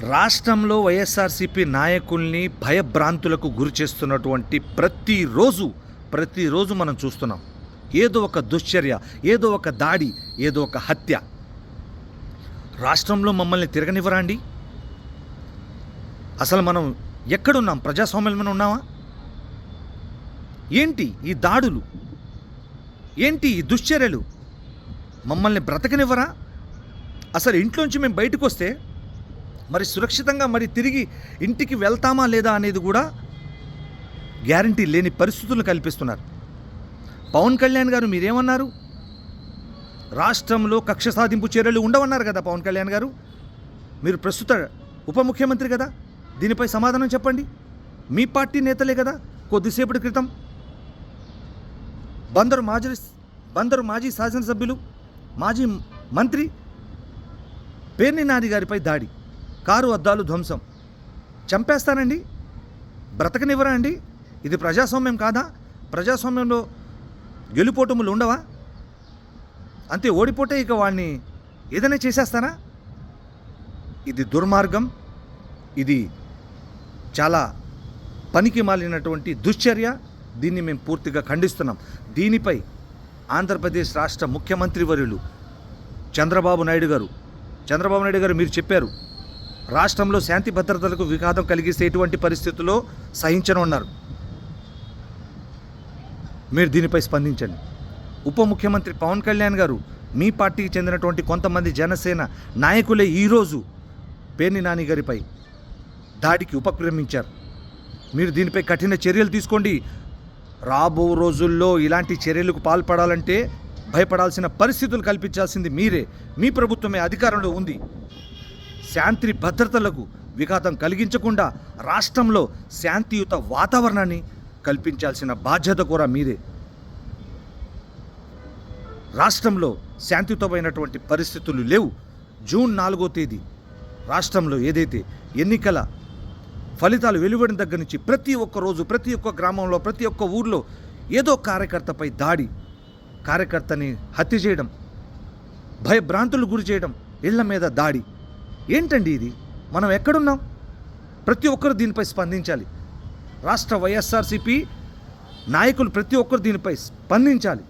రాష్ట్రంలో వైఎస్ఆర్సీపీ నాయకుల్ని భయభ్రాంతులకు గురి చేస్తున్నటువంటి ప్రతిరోజు ప్రతిరోజు మనం చూస్తున్నాం. ఏదో ఒక దుశ్చర్య ఏదో ఒక దాడి ఏదో ఒక హత్య. రాష్ట్రంలో మమ్మల్ని తిరగనివ్వరా అండి? అసలు మనం ఎక్కడున్నాం? ప్రజాస్వామ్యంలో ఉన్నామా? ఏంటి ఈ దాడులు? ఏంటి ఈ దుశ్చర్యలు? మమ్మల్ని బ్రతకనివ్వరా? అసలు ఇంట్లోంచి మేము బయటకు వస్తే మరి సురక్షితంగా మరి తిరిగి ఇంటికి వెళ్తామా లేదా అనేది కూడా గ్యారంటీ లేని పరిస్థితులను కల్పిస్తున్నారు. పవన్ కళ్యాణ్ గారు మీరేమన్నారు? రాష్ట్రంలో కక్ష సాధింపు చర్యలు ఉండవన్నారు కదా పవన్ కళ్యాణ్ గారు? మీరు ప్రస్తుత ఉప ముఖ్యమంత్రి కదా? దీనిపై సమాధానం చెప్పండి. మీ పార్టీ నేతలే కదా కొద్దిసేపటి క్రితం? బందరు మాజీ బందరు మాజీ శాసనసభ్యులు మాజీ మంత్రి పేర్ని నాది గారిపై దాడి. కారు అద్దాలు ధ్వంసం. చంపేస్తానండి. బ్రతకనివ్వరా అండి? ఇది ప్రజాస్వామ్యం కాదా? ప్రజాస్వామ్యంలో గెలుపోటములు ఉండవా? అంతే ఓడిపోతే ఇక వాడిని ఏదైనా చేసేస్తారా? ఇది దుర్మార్గం. ఇది చాలా పనికి మాలినటువంటి దుశ్చర్య. దీన్ని మేము పూర్తిగా ఖండిస్తున్నాం. దీనిపై ఆంధ్రప్రదేశ్ రాష్ట్ర ముఖ్యమంత్రి వర్యులు చంద్రబాబు నాయుడు గారు చంద్రబాబు నాయుడు గారు మీరు చెప్పారు రాష్ట్రంలో శాంతి భద్రతలకు విఘాతం కలిగిస్తే ఎటువంటి పరిస్థితుల్లో సహించనున్నారు. మీరు దీనిపై స్పందించండి. ఉప ముఖ్యమంత్రి పవన్ కళ్యాణ్ గారు మీ పార్టీకి చెందినటువంటి కొంతమంది జనసేన నాయకులే ఈరోజు పేర్ని నాని గారిపై దాడికి ఉపక్రమించారు. మీరు దీనిపై కఠిన చర్యలు తీసుకోండి. రాబో రోజుల్లో ఇలాంటి చర్యలకు పాల్పడాలంటే భయపడాల్సిన పరిస్థితులు కల్పించాల్సింది మీరే. మీ ప్రభుత్వమే అధికారంలో ఉంది. శాంతి భద్రతలకు విఘాతం కలిగించకుండా రాష్ట్రంలో శాంతియుత వాతావరణాన్ని కల్పించాల్సిన బాధ్యత కూడా మీదే. రాష్ట్రంలో శాంతియుతమైనటువంటి పరిస్థితులు లేవు. జూన్ నాలుగో తేదీ రాష్ట్రంలో ఏదైతే ఎన్నికల ఫలితాలు వెలువడిన దగ్గర నుంచి ప్రతి ఒక్క రోజు ప్రతి ఒక్క గ్రామంలో ప్రతి ఒక్క ఊర్లో ఏదో కార్యకర్తపై దాడి కార్యకర్తని హత్య చేయడం భయభ్రాంతులు గురి చేయడం ఇళ్ళ మీద దాడి ఏంటండి ఇది? మనం ఎక్కడున్నాం? ప్రతి ఒక్కరు దీనిపై స్పందించాలి. రాష్ట్ర వైఎస్ఆర్సీపీ నాయకులు ప్రతి ఒక్కరు దీనిపై స్పందించాలి.